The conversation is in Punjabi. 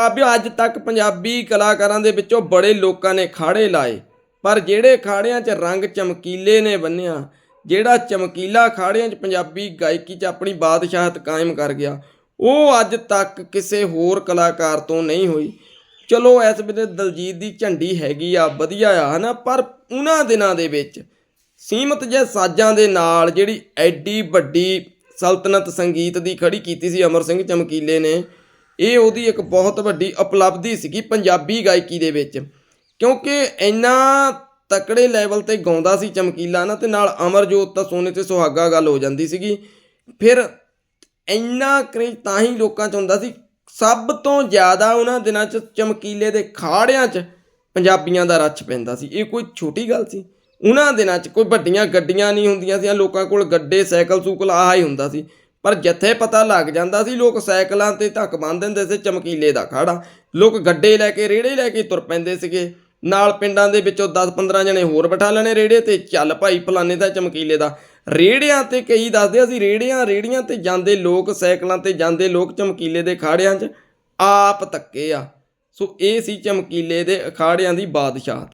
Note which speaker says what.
Speaker 1: ਪੰਜਾਬੀ ਅੱਜ ਤੱਕ ਪੰਜਾਬੀ ਕਲਾਕਾਰਾਂ ਦੇ ਵਿੱਚੋਂ ਬੜੇ ਲੋਕਾਂ ਨੇ ਖਾੜੇ ਲਾਏ। ਪਰ ਜਿਹੜੇ ਖਾੜਿਆਂ 'ਚ ਰੰਗ ਚਮਕੀਲੇ ਨੇ ਬੰਨਿਆ, ਜਿਹੜਾ ਚਮਕੀਲਾ ਖਾੜਿਆਂ 'ਚ ਪੰਜਾਬੀ ਗਾਇਕੀ 'ਚ ਆਪਣੀ ਬਾਦਸ਼ਾਹਤ ਕਾਇਮ ਕਰ ਗਿਆ, ਉਹ ਅੱਜ ਤੱਕ ਕਿਸੇ ਹੋਰ ਕਲਾਕਾਰ ਤੋਂ ਨਹੀਂ ਹੋਈ। ਚਲੋ, ਇਸ ਵੇਲੇ ਦਲਜੀਤ ਦੀ ਝੰਡੀ ਹੈਗੀ ਆ, ਵਧੀਆ ਆ, ਹਨਾ? ਪਰ ਉਹਨਾਂ ਦਿਨਾਂ ਦੇ ਵਿੱਚ ਸੀਮਤ ਜੇ ਸਾਜ਼ਾਂ ਦੇ ਨਾਲ ਜਿਹੜੀ ਐਡੀ ਵੱਡੀ ਸਲਤਨਤ ਸੰਗੀਤ ਦੀ ਖੜੀ ਕੀਤੀ ਸੀ ਅਮਰ ਸਿੰਘ ਚਮਕੀਲੇ ਨੇ ਇਹ ਉਹਦੀ ਇੱਕ ਬਹੁਤ ਵੱਡੀ ਉਪਲਬਧੀ ਸੀਗੀ ਪੰਜਾਬੀ ਗਾਇਕੀ ਦੇ ਵਿੱਚ। ਕਿਉਂਕਿ ਇੰਨਾ ਤਕੜੇ ਲੈਵਲ ਤੇ ਗਾਉਂਦਾ ਸੀ ਚਮਕੀਲਾ ਨਾ, ਤੇ ਨਾਲ ਅਮਰਜੋਤ ਤਾਂ ਸੋਨੇ ਤੇ ਸੁਹਾਗਾ ਗੱਲ ਹੋ ਜਾਂਦੀ ਸੀਗੀ। ਫਿਰ ਇੰਨਾ ਕਰੇਜ ਤਾਂ ਹੀ ਲੋਕਾਂ 'ਚ ਹੁੰਦਾ ਸੀ, ਸਭ ਤੋਂ ਜ਼ਿਆਦਾ ਉਹਨਾਂ ਦਿਨਾਂ 'ਚ ਚਮਕੀਲੇ ਦੇ ਖਾੜਿਆਂ 'ਚ ਪੰਜਾਬੀਆਂ ਦਾ ਰੱਛ ਪੈਂਦਾ ਸੀ। ਇਹ ਕੋਈ ਛੋਟੀ ਗੱਲ ਸੀ। ਉਹਨਾਂ ਦਿਨਾਂ 'ਚ ਕੋਈ ਵੱਡੀਆਂ ਗੱਡੀਆਂ ਨਹੀਂ ਹੁੰਦੀਆਂ ਸੀ ਲੋਕਾਂ ਕੋਲ ਗੱਡੇ, ਸਾਈਕਲ, ਸੂਕਲ ਆਹਾ ਹੀ ਹੁੰਦਾ ਸੀ। ਪਰ ਜਿੱਥੇ ਪਤਾ ਲੱਗ ਜਾਂਦਾ ਸੀ, ਲੋਕ ਸਾਈਕਲਾਂ ਤੇ ਧੱਕ ਬੰਨ ਦਿੰਦੇ ਸੀ, ਚਮਕੀਲੇ ਦਾ ਖਾੜਾ। ਲੋਕ ਗੱਡੇ ਲੈ ਕੇ, ਰੇੜੇ ਲੈ ਕੇ ਤੁਰ ਪੈਂਦੇ ਸੀਗੇ। ਨਾਲ ਪਿੰਡਾਂ ਦੇ ਵਿੱਚੋਂ 10-15 ਜਣੇ ਹੋਰ ਬਿਠਾ ਲੈਣੇ ਰੇੜੇ ਤੇ, ਚੱਲ ਭਾਈ, ਫਲਾਣੇ ਦਾ ਚਮਕੀਲੇ ਦਾ। ਰੇੜਿਆਂ ਤੇ ਕਈ ਦੱਸਦੇ ਅਸੀਂ, ਰੇੜਿਆਂ, ਰੇੜੀਆਂ ਤੇ ਜਾਂਦੇ ਲੋਕ, ਸਾਈਕਲਾਂ ਤੇ ਜਾਂਦੇ ਲੋਕ ਚਮਕੀਲੇ ਦੇ ਖਾੜਿਆਂ 'ਚ। ਆਪ ਤੱਕੇ ਆ। ਸੋ ਇਹ ਸੀ ਚਮਕੀਲੇ ਦੇ ਅਖਾੜਿਆਂ ਦੀ ਬਾਦਸ਼ਾਹ।